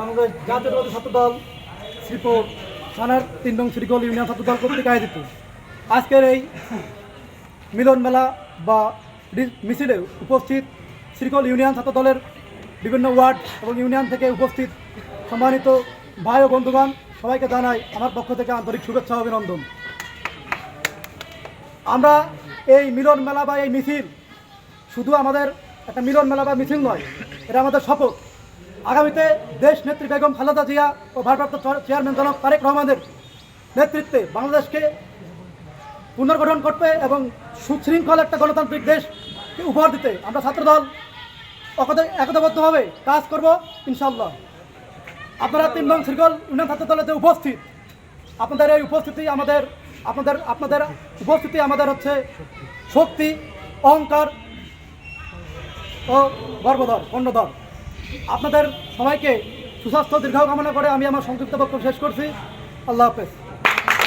বাংলাদেশ জাতীয়তাবাদী ছাত্র দল শ্রীপুর থানার তিন নং শ্রীকল ইউনিয়ন ছাত্র দল কর্তৃক আয়োজিত। আজকের এই মিলন মেলা বা মিছিলে উপস্থিত শ্রীকল ইউনিয়ন ছাত্র দলের বিভিন্ন ওয়ার্ড এবং ইউনিয়ন থেকে উপস্থিত সম্মানিত ভাই ও বন্ধুগণ, সবাইকে জানাই আমার পক্ষ থেকে আন্তরিক শুভেচ্ছা অভিনন্দন। আমরা এই মিলন মেলা বা এই মিছিল শুধু আমাদের একটা মিলন মেলা বা মিছিল নয়, এটা আমাদের শপথ। আগামীতে দেশ নেত্রী বেগম খালেদা জিয়া ও ভারপ্রাপ্ত চেয়ারম্যান জনাব তারেক রহমানের নেতৃত্বে বাংলাদেশকে পুনর্গঠন করতে এবং সুশৃঙ্খল একটা গণতান্ত্রিক দেশকে উপহার দিতে আমরা ছাত্রদল একতা- একতাবদ্ধভাবে কাজ করব ইনশাল্লাহ আপনারা তিন নং শৃঙ্খল ইউনিয়ন ছাত্র দলের যে উপস্থিত, আপনাদের এই উপস্থিতি আমাদের আপনাদের আপনাদের উপস্থিতি আমাদের হচ্ছে শক্তি, অহংকার ও গর্বধর, অন্যধর। আপনাদের সবাইকে সুস্বাস্থ্য দীর্ঘ কামনা করে আমি আমার সংক্ষিপ্ত বক্তব্য শেষ করছি। আল্লাহ হাফেজ।